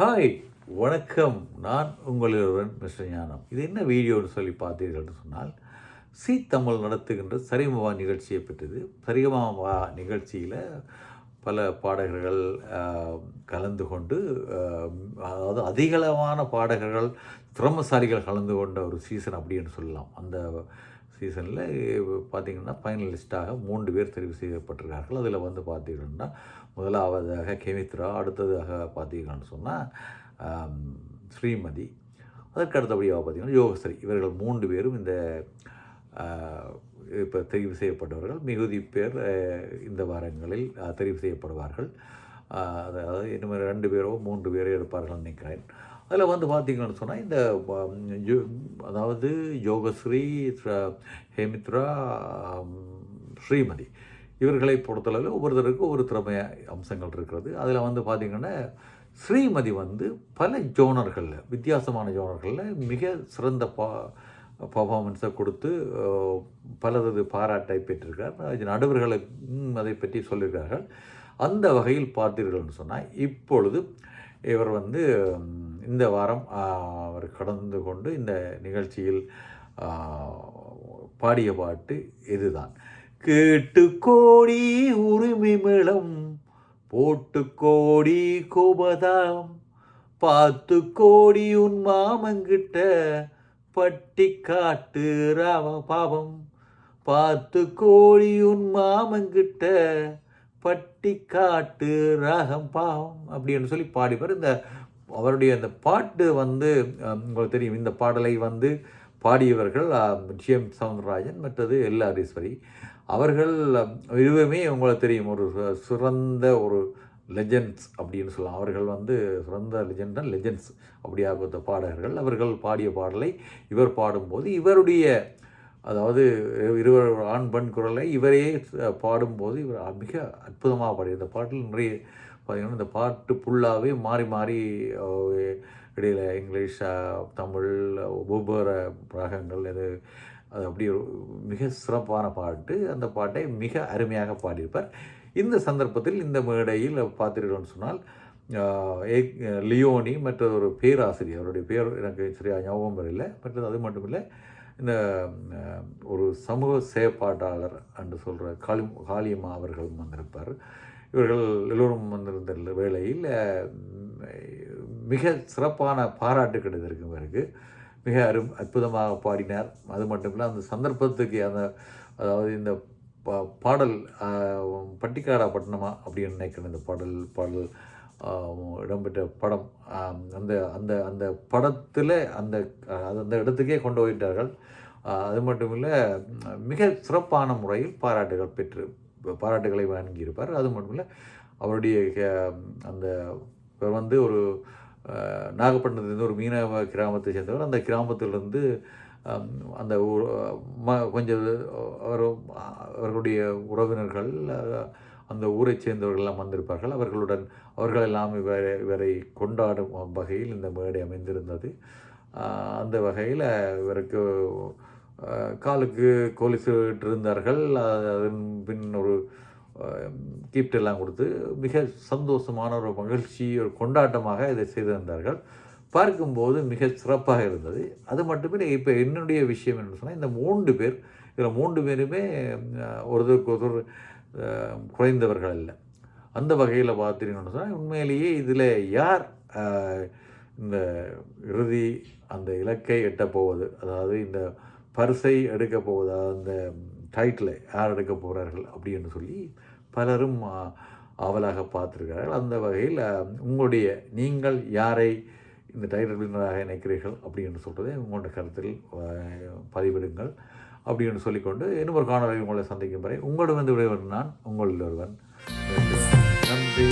Hi வணக்கம். நான் உங்களுடன் மிஸ்டர் ஞானம். இது என்ன வீடியோன்னு சொல்லி பார்த்தீர்கள் என்று சொன்னால் சி தமிழ் நடத்துகின்ற சரிகமவா நிகழ்ச்சியை பெற்றது சரிகமவா நிகழ்ச்சியில் பல பாடகர்கள் கலந்து கொண்டு அதாவது அதிகளவான பாடகர்கள் திறமசாலிகள் கலந்து கொண்ட ஒரு சீசன் அப்படின்னு சொல்லலாம். அந்த சீசனில் பார்த்தீங்கன்னா ஃபைனலிஸ்ட்டாக மூன்று பேர் தெரிவு செய்யப்பட்டிருக்கார்கள். அதில் வந்து பார்த்தீங்கன்னா முதலாவதாக கெமித்ரா அடுத்ததாக பார்த்தீங்கன்னு சொன்னால் ஸ்ரீமதி. அதற்கு அடுத்தபடியாக பார்த்தீங்கன்னா யோகஸ்ரீ. இவர்கள் மூன்று பேரும் இந்த இப்போ தெரிவு செய்யப்பட்டவர்கள். மிகுதி பேர் இந்த வாரங்களில் தெரிவு செய்யப்படுவார்கள். அதாவது இன்னும் ரெண்டு பேரோ மூன்று பேரோ எடுப்பார்கள் நினைக்கிறேன். அதில் வந்து பார்த்திங்கன்னு சொன்னால் இந்த அதாவது யோகஸ்ரீ ஹேமித்ரா ஸ்ரீமதி இவர்களை பொறுத்தளவில் ஒவ்வொருத்தருக்கும் ஒரு திறமை அம்சங்கள் இருக்கிறது. அதில் வந்து பார்த்திங்கன்னா ஸ்ரீமதி வந்து பல ஜோனர்களில் வித்தியாசமான ஜோனர்களில் மிக சிறந்த பா பர்ஃபார்மன்ஸை கொடுத்து பலரது பாராட்டை பெற்றிருக்கார் நடுவர்களை அதை பற்றி சொல்லியிருக்கார்கள் அந்த வகையில் பார்த்தீர்கள்னு சொன்னால் இப்பொழுது இவர் வந்து இந்த வாரம் அவர் கடந்து கொண்டு இந்த நிகழ்ச்சியில் பாடிய பாட்டு இதுதான். கேட்டு கோடி உரிமை மேளம் போட்டு கோடி கோபதாம் பார்த்து கோடி உன் மாமங்கிட்ட பட்டி காட்டு ராவ பாவம் பார்த்து கோடி உன் மாமங்கிட்ட பட்டி காட்டு ராகம் பாவம் அப்படின்னு சொல்லி பாடிப்பார். இந்த அவருடைய அந்த பாட்டு வந்து உங்களுக்கு தெரியும் இந்த பாடலை வந்து பாடியவர்கள் ஜி எம் சவுந்தரராஜன் மற்றது எல் ஆரீஸ்வரி அவர்கள் இதுவுமே உங்களுக்கு தெரியும் ஒரு சு- சிறந்த ஒரு லெஜெண்ட்ஸ் அப்படின்னு சொல்லலாம். அவர்கள் வந்து சிறந்த லெஜெண்ட் லெஜெண்ட்ஸ் அப்படியாக பாடகர்கள். அவர்கள் பாடிய பாடலை இவர் பாடும்போது இவருடைய அதாவது இருவர் ஆண் பெண் குரலை இவரே பாடும்போது இவர் மிக அற்புதமாக பாடிய இந்த பாட்டில் நிறைய பார்த்திங்கன்னா இந்த பாட்டு ஃபுல்லாகவே மாறி மாறி இடையில் இடையில இங்கிலீஷ் தமிழ் ஒவ்வொரு ராகங்கள் இது அது அப்படி மிக சிறப்பான பாட்டு. அந்த பாட்டை மிக அருமையாக பாடியிருப்பார். இந்த சந்தர்ப்பத்தில் இந்த மேடையில் பார்த்துருக்கோம்னு சொன்னால் ஏ- லியோனி மற்றது ஒரு பேராசிரியர் அவருடைய பேர் எனக்கு சரியாக ஞாபகம் வரல. மற்றது அது மட்டும் இல்லை இந்த ஒரு சமூக செயற்பாட்டாளர் என்று சொல்கிற காளி காளியம்மா அவர்களும் வந்திருப்பார். இவர்கள் எல்லோரும் வந்திருந்த வேளையில் மிக சிறப்பான பாராட்டு கிடைத்திருக்கு இவருக்கு மிக அரு அற்புதமாக பாடினார். அது மட்டும் இல்லை அந்த சந்தர்ப்பத்துக்கு அந்த அதாவது இந்த பா பாடல் பட்டிக்காடா பட்டணமா அப்படின்னு நினைக்கிறேன் இந்த பாடல் பாடல் இடம்பெற்ற படம் அந்த அந்த அந்த படத்தில் அந்த அது அந்த இடத்துக்கே கொண்டு போயிட்டார்கள். அது மட்டும் இல்லை மிக சிறப்பான முறையில் பாராட்டுகள் பெற்று பாராட்டுகளை வழங்கியிருப்பார். அது மட்டும் இல்லை அவருடைய அந்த இவர் வந்து ஒரு நாகப்பட்டினத்துலேருந்து ஒரு மீனவ கிராமத்தை சேர்ந்தவர். அந்த கிராமத்திலிருந்து அந்த ம கொஞ்சம் அவர் அவர்களுடைய உறவினர்கள் அந்த ஊரைச் சேர்ந்தவர்கள்லாம் வந்திருப்பார்கள். அவர்களுடன் அவர்களெல்லாம் இவரை இவரை கொண்டாடும் வகையில் இந்த மேடை அமைந்திருந்தது. அந்த வகையில் இவருக்கு காலுக்கு கொலுசு இருந்தார்கள். அதன் பின் ஒரு கிஃப்ட் கொடுத்து மிக சந்தோஷமான ஒரு மகிழ்ச்சி ஒரு கொண்டாட்டமாக இதை செய்திருந்தார்கள் பார்க்கும்போது மிக சிறப்பாக இருந்தது. அது மட்டுமே இப்போ என்னுடைய விஷயம் என்ன சொன்னால் இந்த மூன்று பேர் இதில் மூன்று பேருமே ஒருத்தருக்கு ஒருத்தர் குறைந்தவர்கள் அல்ல. அந்த வகையில் பார்த்தீங்கன்னு சொன்னால் உண்மையிலேயே இதில் யார் இந்த இறுதி அந்த இலக்கை எட்டப் போவது அதாவது இந்த பரிசை எடுக்க போவதா? அந்த டைட்டிலை யார் எடுக்க போகிறார்கள்? அப்படின்னு சொல்லி பலரும் ஆ, ஆவலாக பார்த்துருக்கிறார்கள். அந்த வகையில் உங்களுடைய நீங்கள் யாரை இந்த டைட்டில் வின்னராக நினைக்கிறீர்கள் அப்படின்னு சொல்கிறதை உங்களோட கருத்தில் பதிவிடுங்கள் அப்படின்னு சொல்லிக்கொண்டு இன்னும் ஒரு காணொலி உங்களை சந்திக்கும் வரை உங்களிடம் வந்து விடைவன் நான் உங்களில் ஒருவன் நன்றி.